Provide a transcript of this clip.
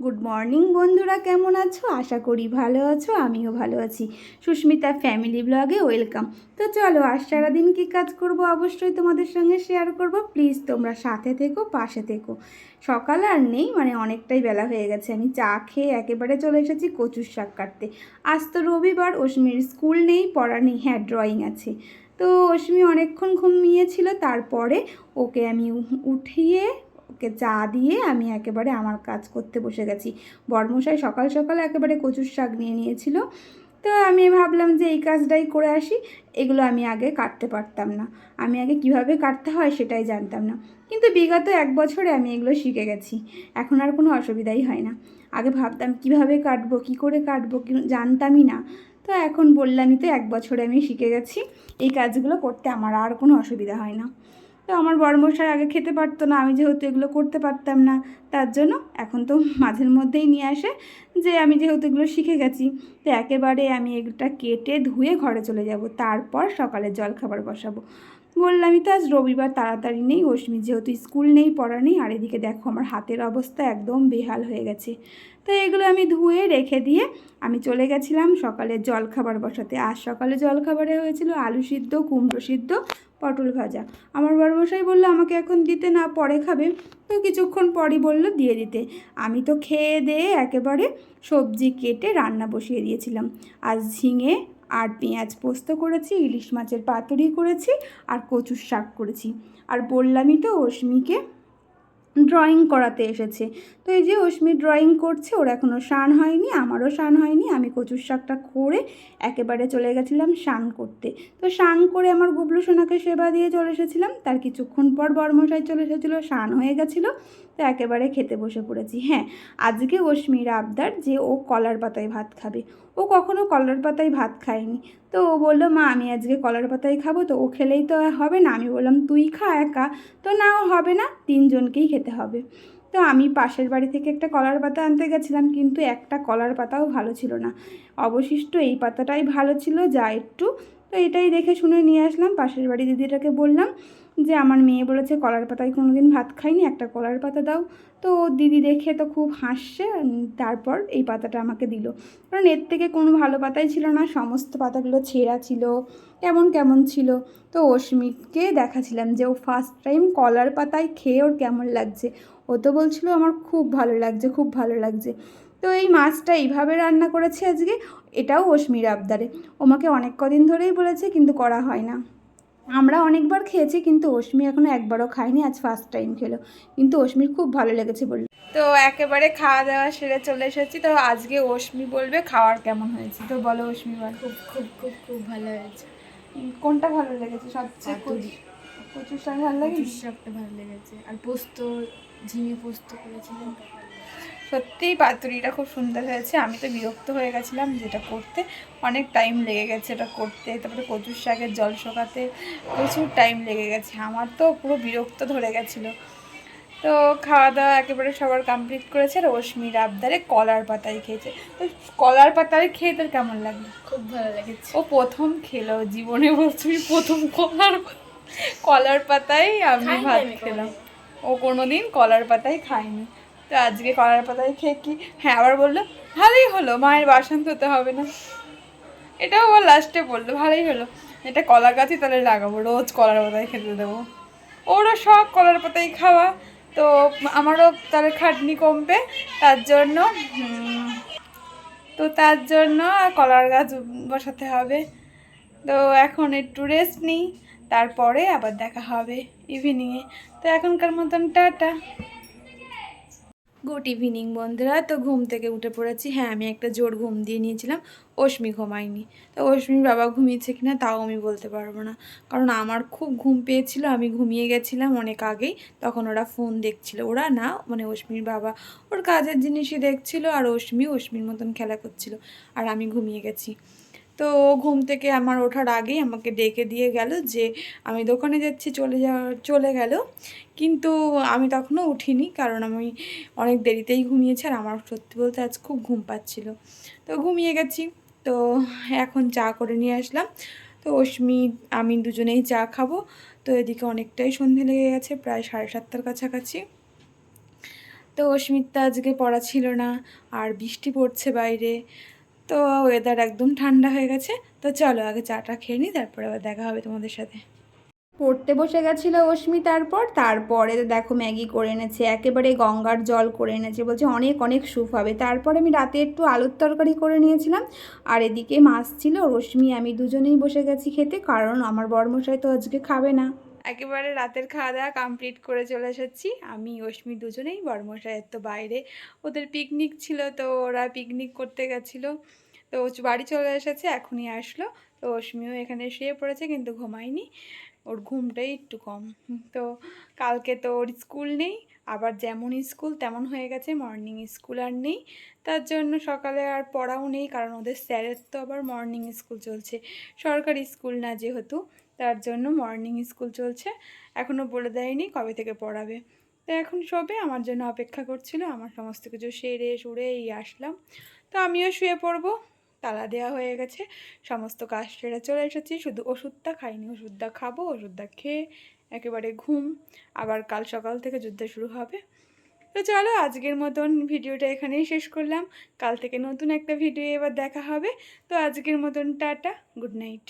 Good morning বন্ধুরা, কেমন আছো? আশা করি ভালো আছো, আমিও ভালো আছি। সুস্মিতা ফ্যামিলি ব্লগে ওয়েলকাম তো চলো, আজ সারাদিন কী কাজ করব? অবশ্যই তোমাদের সঙ্গে শেয়ার করব। প্লিজ তোমরা সাথে থেকো, পাশে থেকো। সকাল আর নেই মানে অনেকটাই বেলা হয়ে গেছে। আমি চা খেয়ে একেবারে চলে এসেছি কচুর শাক কাটতে। আজ তো রবিবার, অশ্মির স্কুল নেই, পড়া নেই হ্যাঁ ড্রয়িং আছে। তো অশ্মি অনেকক্ষণ ঘুমিয়েছিল, তারপরে ওকে আমি উঠিয়ে ওকে চা দিয়ে আমি একেবারে আমার কাজ করতে বসে গেছি। বর্মশাই সকাল সকাল একেবারে কচুর শাক নিয়ে নিয়েছিল। তো আমি ভাবলাম যে এই কাজটাই করে আসি, এগুলো আমি আগে কাটতে পারতাম না। আমি আগে কীভাবে কাটতে হয় সেটাই জানতাম না। কিন্তু বিগত এক বছরে আমি এগুলো শিখে গেছি। এখন আর কোনো অসুবিধাই হয় না। আগে ভাবতাম কীভাবে কাটবো, কি করে কাটবো কি- জানতামই না। তো এখন বললামই তো এক বছরে আমি শিখে গেছি, এই কাজগুলো করতে আমার আর কোনো অসুবিধা হয় না। তো আমার বড়মশাই আগে খেতে পারতো না, আমি যেহেতু এগুলো করতে পারতাম না, তার জন্য এখন তো মাঝের মধ্যেই নিয়ে আসে যে আমি যেহেতু এগুলো শিখে গেছি। তো একেবারে আমি এগুলোটা কেটে ধুয়ে ঘরে চলে যাব, তারপর সকালে জল খাবার বসাবো। বললামই তো আজ রবিবার, তাড়াতাড়ি নেই অশ্মি যেহেতু স্কুল নেই, পড়া নেই, আর এদিকে দেখো আমার হাতের অবস্থা একদম বেহাল হয়ে গেছে। তো এগুলো আমি ধুয়ে রেখে দিয়ে আমি চলে গেছিলাম সকালে জল খাবার বসাতে। আজ সকালে জল খাবারে হয়েছিল আলু সিদ্ধ, কুমড়ো সিদ্ধ, পটল ভাজা। আমার বড়মশাই বলল, আমাকে এখন দিতে না, পরে খাবে। তো কিছুক্ষণ পরই বলল, দিয়ে দিতে। আমি তো খেয়ে দিয়ে একেবারে সবজি কেটে রান্না বসিয়ে দিয়েছিলাম। আজ ঝিঙে আর পেঁয়াজ পোস্ত করেছি, ইলিশ মাছের পাতুরি করেছি আর কচুর শাক করেছি। আর বললামই তো অশ্মিকে ড্রয়িং করাতে এসেছে। তো এই যে অশ্মি ড্রয়িং করছে, ওর এখনও স্নান হয়নি, আমারও স্নান হয়নি, আমি কচুর শাকটা করে একেবারে চলে গেছিলাম স্নান করতে। তো স্নান করে আমার গুবলু সোনাকে সেবা দিয়ে চলে এসেছিলাম, তার কিছুক্ষণ পর বর্মশাই চলে এসেছিল স্নান হয়ে গেছিল, তো একেবারে খেতে বসে পড়েছি। হ্যাঁ আজকে অশ্মির আবদার যে ও কলার পাতায় ভাত খাবে। ও কখনো কলার পাতায় ভাত খায়নি। তো ও বলল, মা, আমি আজকে কলার পাতায় খাব, তো ও খেলেই তো হবে না। আমি বললাম, তুই খা একা। তো না হবে না, তিনজনকেই খেতে হবে। তো আমি পাশের বাড়ি থেকে একটা কলার পাতা আনতে গেছিলাম, কিন্তু একটা কলার পাতাও ভালো ছিল না। অবশিষ্ট এই পাতাটাই ভালো ছিল, যা একটু তো এটাই দেখে শুনে নিয়ে আসলাম। পাশের বাড়ি দিদিটাকে বললাম যে, আমার মেয়ে বলেছে কলার পাতায় কোনো দিন ভাত খাইনি, একটা কলার পাতা দাও। তো দিদি দেখে তো খুব হাসছে তারপর এই পাতাটা আমাকে দিল। কারণ এর থেকে কোনো ভালো পাতাই ছিল না, সমস্ত পাতাগুলো ছেঁড়া ছিল, কেমন কেমন ছিল। তো অস্মিতকে দেখাছিলাম যে, ও ফার্স্ট টাইম কলার পাতায় খেয়ে ওর কেমন লাগছে? ও তো বলছিল, আমার খুব ভালো লাগছে, খুব ভালো লাগছে। তো এই মাছটা এইভাবে রান্না করেছি আজকে এটাও অশ্মির আবদারে। ওমাকে অনেক কদিন ধরেই বলেছে কিন্তু করা হয় না। আমরা অনেকবার খেয়েছি কিন্তু অশ্মি এখনও একবারও খায়নি আজ ফার্স্ট টাইম খেলো। কিন্তু অশ্মির খুব ভালো লেগেছে বলল। তো একেবারে খাওয়া দাওয়া সেরে চলে এসেছি তো আজকে অশ্মি বলবে খাওয়ার কেমন হয়েছে? তো বলো অশ্মি বল। খুব খুব খুব খুব ভালো হয়েছে। কোনটা ভালো লেগেছে? সবচেয়ে কচুর শাক ভালো লাগে? কচুর শাকটা ভালো লেগেছে। আর পোস্ত ঝিঙে পোস্ত করেছিলেন। সত্যিই পাতুরিটা খুব সুন্দর হয়েছে। আমি তো বিরক্ত হয়ে গেছিলাম যেটা করতে। অনেক টাইম লেগে গেছে এটা করতে। তারপরে কচুর শাকের জল শোকাতে প্রচুর টাইম লেগে গেছে। আমার তো পুরো বিরক্ত ধরে গেছিল। তো খাওয়া দাওয়া একেবারে সবার কমপ্লিট করেছে আর অশ্মির আবদারে কলার পাতায় খেয়েছে। তো কলার পাতায় খেয়ে তোর কেমন লাগল? খুব ভালো লেগেছে। ও প্রথম খেলো জীবনে বলছি প্রথম কলার কলার পাতায় আমি ভাত খেলাম। ও কোনোদিন কলার পাতায় খায়নি। তো আজকে কলার পাতায় খেয়ে কি? হ্যাঁ আবার বলল, ভালোই হলো, মায়ের বাসন ধুতে হবে না। এটাও ও লাস্টে বলল, ভালোই হলো। এটা কলা গাছই তাহলে লাগাবো, রোজ কলার পাতায় খেতে দেবো। ওরও শখ কলার পাতায় খাওয়া। তো আমারও তাহলে খাটনি কমবে, তার জন্য তো তার জন্য কলার গাছ বসাতে হবে। তো এখন একটু রেস্ট নিই, তারপরে আবার দেখা হবে ইভিনিংয়ে তো এখনকার মতন টাটা। গুড ইভিনিং বন্ধুরা। তো ঘুম থেকে উঠে পড়েছি। হ্যাঁ আমি একটা জোর ঘুম দিয়ে নিয়েছিলাম। অশ্মি ঘুমায়নি। তো অশ্মির বাবা ঘুমিয়েছে কিনা তাও আমি বলতে পারব না। কারণ আমার খুব ঘুম পেয়েছিল, আমি ঘুমিয়ে গেছিলাম অনেক আগেই। তখন ওরা ফোন দেখছিল। ওরা না মানে অশ্মির বাবা, ওর কাজের জিনিসই দেখছিল আর অশ্মি অশ্মির মতন খেলা করছিল। আর আমি ঘুমিয়ে গেছি। তো ও ঘুম থেকে আমার ওঠার আগেই আমাকে ডেকে দিয়ে গেল যে আমি দোকানে যাচ্ছি, চলে যাওয়ার চলে গেল। কিন্তু আমি তখনও উঠিনি কারণ আমি অনেক দেরিতেই ঘুমিয়েছি আর আমার সত্যি বলতে আজ খুব ঘুম পাচ্ছিল। তো ঘুমিয়ে গেছি। তো এখন চা করে নিয়ে আসলাম। তো অশ্মি আমি দুজনেই চা খাব। তো এদিকে অনেকটাই সন্ধে লেগে গেছে, প্রায় সাড়ে সাতটার কাছাকাছি। তো অস্মিতা আজকে পড়া ছিল না, আর বৃষ্টি পড়ছে বাইরে। তো ওয়েদার একদম ঠান্ডা হয়ে গেছে। তো চলো আগে চাটা খেয়ে নিই, তারপরে আবার দেখা হবে তোমাদের সাথে। পড়তে বসে গেছিল অশ্মি তারপর, তারপরে দেখো ম্যাগি করে এনেছে, একেবারে গঙ্গার জল করে এনেছে, বলছে অনেক অনেক স্যুপ হবে। তারপরে আমি রাতে একটু আলুর তরকারি করে নিয়েছিলাম। আর এদিকে মাছ ছিল রশ্মি আমি দুজনেই বসে গেছি খেতে, কারণ আমার বরমশাই তো আজকে খাবে না। একেবারে রাতের খাওয়া দাওয়া কমপ্লিট করে চলে এসেছি। আমি, অশ্মি দুজনেই বর্মশায়ের তো বাইরে। ওদের পিকনিক ছিল তো ওরা পিকনিক করতে গেছিল। তো বাড়ি চলে এসেছে, এখনই আসলো। তো অশ্মিও এখানে শুয়ে পড়েছে কিন্তু ঘুমায়নি। ওর ঘুমটাই একটু কম। তো কালকে তো ওর স্কুল নেই, আবার যেমন স্কুল তেমন হয়ে গেছে মর্নিং স্কুল আর নেই। তার জন্য সকালে আর পড়াও নেই, কারণ ওদের স্যারের তো আবার মর্নিং স্কুল চলছে। সরকারি স্কুল না যেহেতু। তার জন্য মর্নিং স্কুল চলছে। এখনও বলে দেয়নি কবে থেকে পড়াবে। তো এখন সবে আমার জন্য অপেক্ষা করছিল, আমার সমস্ত কিছু সেরে সুরে এই আসলাম। তো আমিও শুয়ে পড়ব, তালা দেওয়া হয়ে গেছে, সমস্ত কাজ সেরে চলে এসেছি। শুধু ওষুধটা খাইনি, ওষুধটা খাব, ওষুধটা খেয়ে একেবারে ঘুম। আবার কাল সকাল থেকে যুদ্ধ শুরু হবে। তো চলো আজকের মতন ভিডিওটা এখানেই শেষ করলাম। কাল থেকে নতুন একটা ভিডিও এবার দেখা হবে। তো আজকের মতন টাটা গুড নাইট